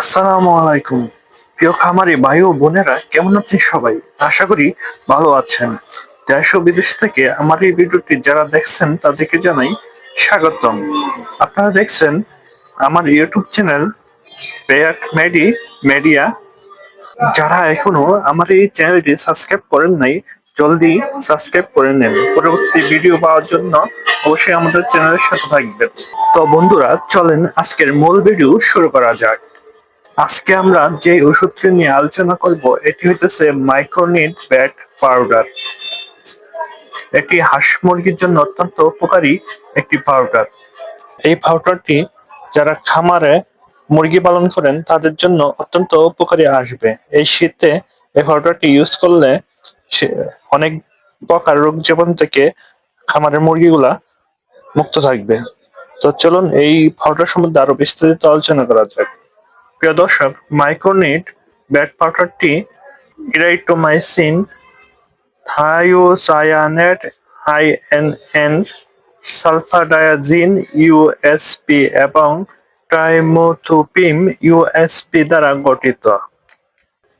আসসালামু আলাইকুম। প্রিয় খামারি ভাই ও বোনেরা, কেমন আছেন সবাই? আশা করি ভালো আছেন। দেশ ও বিদেশ থেকে আমার এই ভিডিওটি যারা দেখছেন, তাদেরকে জানাই স্বাগতম। আপনারা দেখছেন আমার ইউটিউব চ্যানেল পেয়াট মেডি মিডিয়া। যারা এখনও আমার এই চ্যানেলটি সাবস্ক্রাইব করেন নাই, জলদি সাবস্ক্রাইব করে নেন। পরবর্তী ভিডিও পাওয়ার জন্য অবশ্যই আমাদের চ্যানেলের সাথে থাকবেন। তো বন্ধুরা, চলেন আজকের মূল ভিডিও শুরু করা যাক। আজকে আমরা যে ওষুধটি নিয়ে আলোচনা করব, এটি হইতেছে মাইক্রোনিট ব্যাট পাউডার এটি হাঁস মুরগির জন্য অত্যন্ত উপকারী একটি পাউডার এই পাউডারটি যারা খামারে মুরগি পালন করেন, তাদের জন্য অত্যন্ত উপকারী আসবে। এই শীতে এই পাউডারটি ইউজ করলে অনেক প্রকার রোগ জীবন থেকে খামারের মুরগিগুলা মুক্ত থাকবে। তো চলুন এই পাউডার সম্বন্ধে আরও বিস্তারিত আলোচনা করা যাক। প্রিয় দর্শক মাইক্রোনিট ব্যাট পাউডারটি erythromycin thiocyanate INN sulfadiazine USP এবং ট্রাইমোথোপিম ইউএসপি দ্বারা গঠিত।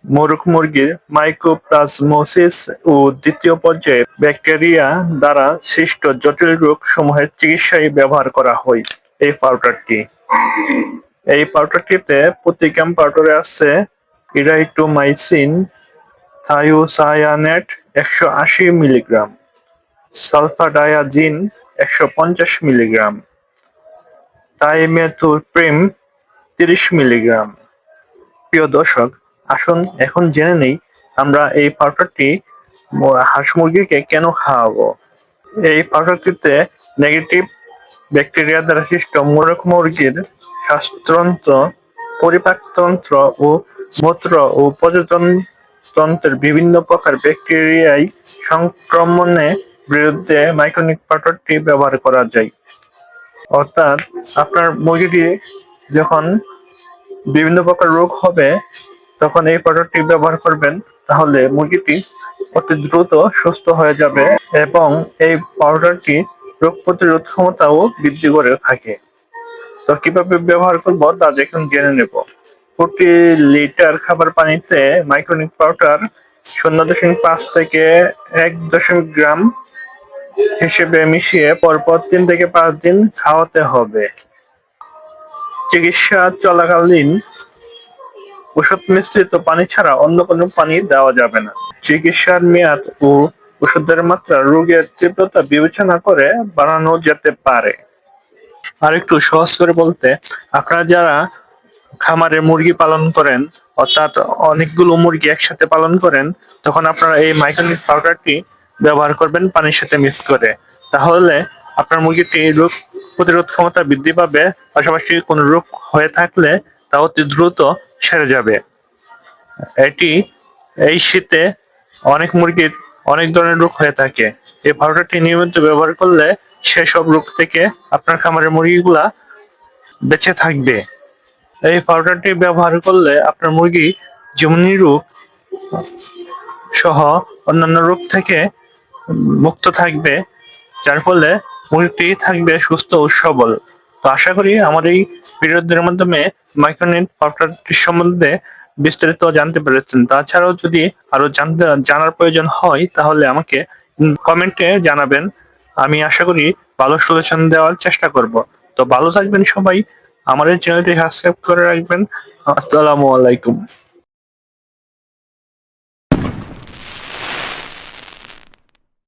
মোরগ মুরগির মাইক্রোপ্লাজমোসিস ও দ্বিতীয় পর্যায়ে ব্যাকটেরিয়া দ্বারা সৃষ্ট জটিল রোগ সমূহের চিকিৎসায় ব্যবহার করা হয় এই পাউডারটি। এই পাউডারটিতে প্রতি গ্রাম পাউডারে আছে, ইরাইটোমাইসিন থায়োসায়ানেট একশো আশি মিলিগ্রাম, সালফাডায়াজিন একশো পঞ্চাশ মিলিগ্রাম টাইমেথোপ্রিম তিরিশ মিলিগ্রাম। প্রিয় দর্শক, আসুন এখন জেনে নেই আমরা এই পাউডারটি হাঁস মুরগিকে কেন খাওয়াবো। এই পাউডারটিতে নেগেটিভ ব্যাকটেরিয়া দ্বারা সৃষ্ট মোরগ মুরগির শ্বাসতন্ত্র পরিপাকতন্ত্র ও মূত্র ও পর্যটন তন্ত্রের বিভিন্ন প্রকার ব্যাকটেরিয়ায় সংক্রমণের বিরুদ্ধে মাইক্রোনিক পাউডারটি ব্যবহার করা যায়। অর্থাৎ আপনার মুরগিটি যখন বিভিন্ন প্রকার রোগ হবে, তখন এই পাউডারটি ব্যবহার করবেন, তাহলে মুরগিটি অতি দ্রুত সুস্থ হয়ে যাবে এবং এই পাউডারটি রোগ প্রতিরোধ ক্ষমতাও বৃদ্ধি করে থাকে। তো কীভাবে ব্যবহার করব তা দেখুন, জেনে নেব। প্রতি লিটার খাবার পানিতে মাইক্রোনিক পাউডার শূন্য দশমিক পাঁচ থেকে এক দশমিক গ্রাম হিসেবে মিশিয়ে পরপর তিন থেকে পাঁচ দিন খাওয়াতে হবে। চিকিৎসা চলাকালীন ওষুধ মিশ্রিত পানি ছাড়া অন্য কোনো পানি দেওয়া যাবে না। চিকিৎসার মেয়াদ ও ওষুধের মাত্রা রোগের তীব্রতা বিবেচনা করে বাড়ানো যেতে পারে। আর একটু সহজ করে বলতে, আপনারা যারা খামারে মুরগি পালন করেন, অর্থাৎ অনেকগুলো মুরগি একসাথে পালন করেন, তখন আপনারা এই মাইক্রোনিক পাউডারটি ব্যবহার করবেন পানির সাথে মিক্স করে। তাহলে আপনার মুরগিটি রোগ প্রতিরোধ ক্ষমতা বৃদ্ধি পাবে, পাশাপাশি কোনো রোগ হয়ে থাকলে তা অতি দ্রুত সেরে যাবে। এটি এই শীতে অনেক মুরগির অনেক ধরনের রোগ হয়ে থাকে। এই পাউডারটি নিয়মিত ব্যবহার করলে সেসব রোগ থেকে আপনার খামারের মুরগিগুলা বেঁচে থাকবে। এই পাউডারটি ব্যবহার করলে আপনার মুরগি যেমনি রোগ সহ অন্যান্য রোগ থেকে মুক্ত থাকবে, যার ফলে মুরগিটি থাকবে সুস্থ ও সবল। তো আশা করি আমার এই ভিডিওদের মাধ্যমে মাইক্রোনিট পাউডারটির সম্বন্ধে বিস্তারিত জানতে পেরেছেন। তাছাড়াও যদি আরও জানতে, জানার প্রয়োজন হয়, তাহলে আমাকে কমেন্টে জানাবেন। আমি আশা করি ভালো সলিউশন দেওয়ার চেষ্টা করব। তো ভালো থাকবেন সবাই। আমাদের চ্যানেলটি সাবস্ক্রাইব করে রাখবেন। আসসালামু আলাইকুম।